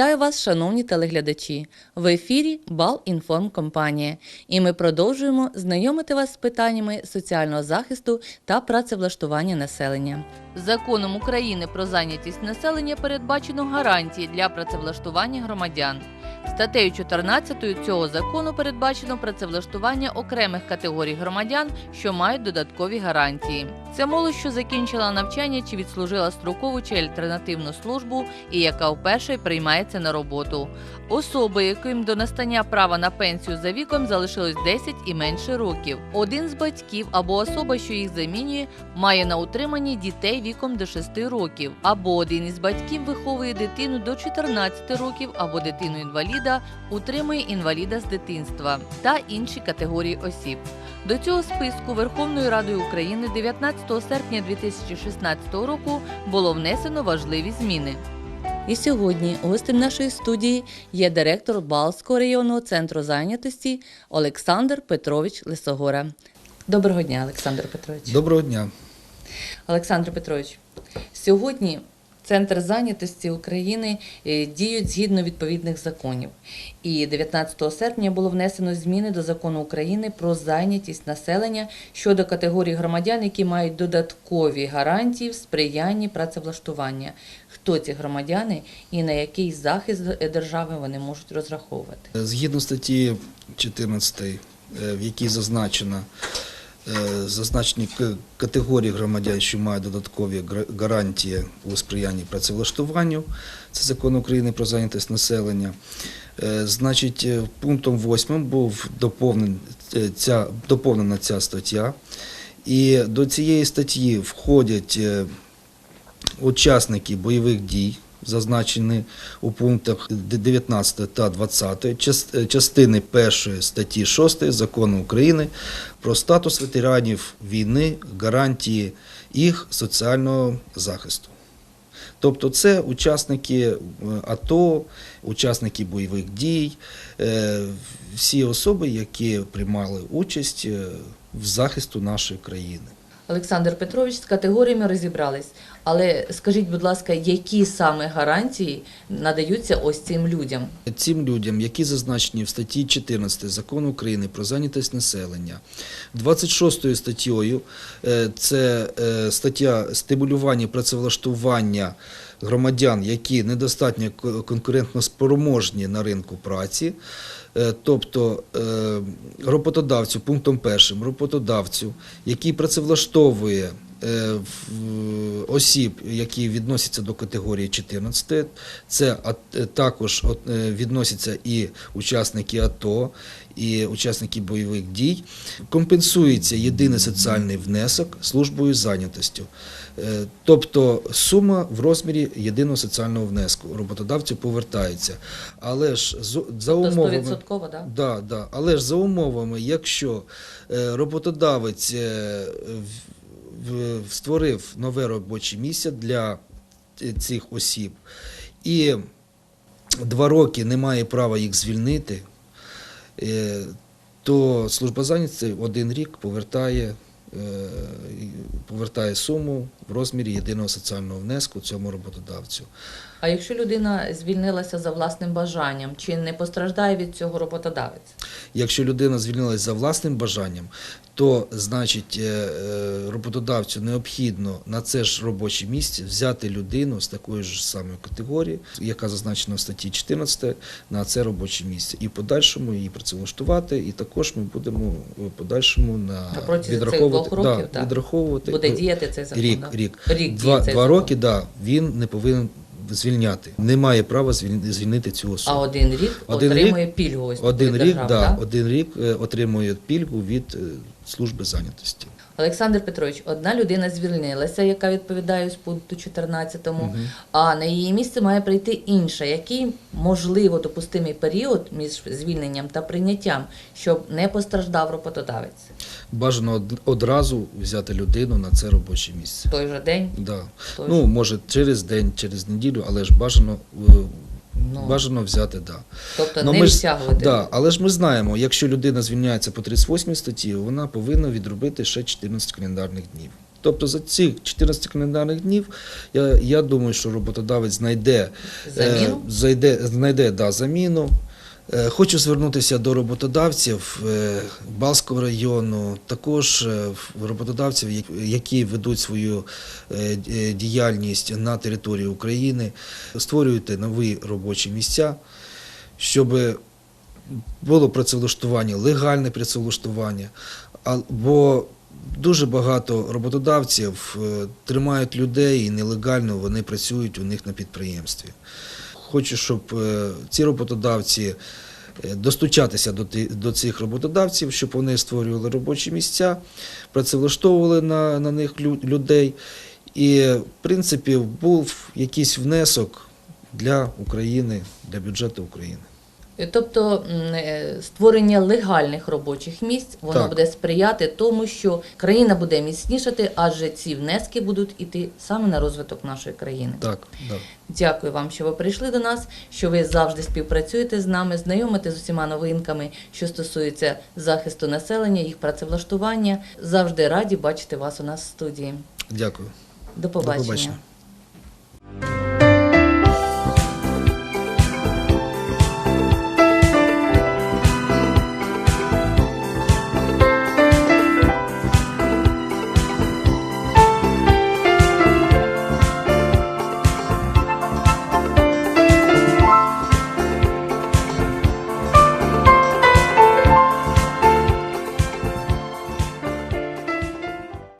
Вітаю вас, шановні телеглядачі! В ефірі Бал Інформкомпанія. І ми продовжуємо знайомити вас з питаннями соціального захисту та працевлаштування населення. Законом України про зайнятість населення передбачено гарантії для працевлаштування громадян. Статтею 14 цього закону передбачено працевлаштування окремих категорій громадян, що мають додаткові гарантії. Це молодь, що закінчила навчання чи відслужила строкову чи альтернативну службу, і яка вперше приймається на роботу. Особи, яким до настання права на пенсію за віком залишилось 10 і менше років. Один з батьків або особа, що їх замінює, має на утриманні дітей віком до 6 років, або один із батьків виховує дитину до 14 років, або дитину інваліда утримує інваліда з дитинства та інші категорії осіб. До цього списку Верховною Радою України 19 серпня 2016 року було внесено важливі зміни. І сьогодні гостем нашої студії є директор Балського районного центру зайнятості Олександр Петрович Лисогора. Доброго дня, Олександр Петрович. Доброго дня. Олександр Петрович, сьогодні Центр зайнятості України е, діють згідно відповідних законів. І 19 серпня було внесено зміни до закону України про зайнятість населення щодо категорій громадян, які мають додаткові гарантії в сприянні працевлаштування. Хто ці громадяни і на який захист держави вони можуть розраховувати? Згідно статті 14, е, в якій зазначено зазначені категорії громадян, що мають додаткові гарантії у сприянні працевлаштуванню, це закон України про зайнятість населення. Е, Значить, е, пунктом 8 був е, ця, доповнена ця стаття. І до цієї статті входять е, учасники бойових дій, зазначені у пунктах 19 та 20 е, частини 1 статті 6 Закону України про статус ветеранів війни, гарантії їх соціального захисту. Тобто це учасники е, АТО, учасники бойових дій, е, всі особи, які приймали участь в захисту нашої країни. Олександр Петрович з категоріями розібрались. Але скажіть, будь ласка, які саме гарантії надаються ось цим людям? Цим людям, які зазначені в статті 14 Закону України про зайнятість населення, 26 статтею е, це е, стаття стимулювання працевлаштування громадян, які недостатньо конкурентно спроможні на ринку праці. Е, Тобто е, роботодавцю, пунктом першим, роботодавцю, який працевлаштовує е, осіб, які відносяться до категорії 14, це також відносяться і учасники АТО, і учасники бойових дій. Компенсується єдиний соціальний внесок службою зайнятостю. Е, Тобто сума в розмірі єдиного соціального внеску роботодавцю повертається. Але ж за До умовами 100%, да? Да, да. Але ж за умовами, якщо е, роботодавець е, створив нове робоче місце для е, цих осіб і два роки не має права їх звільнити, то служба зайнятості один рік повертає, повертає суму в розмірі єдиного соціального внеску цьому роботодавцю. А якщо людина звільнилася за власним бажанням, чи не постраждає від цього роботодавець? Якщо людина звільнилася за власним бажанням, то значить е, е, роботодавцю необхідно на це ж робоче місце взяти людину з такої ж самої категорії, яка зазначена в статті 14, на це робоче місце, і в подальшому її працевлаштувати. І також ми будемо в подальшому на цих відраховувати двох років, да, відраховувати Буде діяти цей закон? рік, да? рік. Рік Два, цей два закон. роки, да, він не повинен звільняти. Не має права звільнити, цю особу. А один рік Один отримує пільгу ось Один рік, держав, да, да? один рік е, отримує пільгу від е, служби зайнятості. Олександр Петрович, одна людина звільнилася, яка відповідає з пункту 14, Мгм. а на її місце має прийти інша. Який можливо допустимий період між звільненням та прийняттям, щоб не постраждав роботодавець? Бажано одразу взяти людину на це робоче місце. В той же день Да. Тож. Ну, може, через день, через неділю, але ж бажано, е, Ну. бажано взяти, да. Тобто Но не ми ж-. Да, але ж ми знаємо, якщо людина звільняється по 38 статті, вона повинна відробити ще 14 календарних днів. Тобто за ці 14 календарних днів я, я думаю, що роботодавець знайде Заміну? Е, зайде, знайде да, заміну. Е, Хочу звернутися до роботодавців е, Балського району, також е, роботодавців, які ведуть свою діяльність на території України. Створюйте нові робочі місця, щоб було працевлаштування, легальне працевлаштування. Бо дуже багато роботодавців тримають людей і нелегально вони працюють у них на підприємстві. Хочу, щоб е, ці роботодавці е, достучатися до, до цих роботодавців, щоб вони створювали робочі місця, працевлаштовували на, на них людей. І, в принципі, був якийсь внесок для України, для бюджету України. Тобто е, створення легальних робочих місць воно Так. буде сприяти тому, що країна буде міцнішати, адже ці внески будуть іти саме на розвиток нашої країни. Так, так. Дякую вам, що ви прийшли до нас, що ви завжди співпрацюєте з нами, знайомите з усіма новинками, що стосуються захисту населення, їх працевлаштування. Завжди раді бачити вас у нас в студії. Дякую. До побачення. побачення.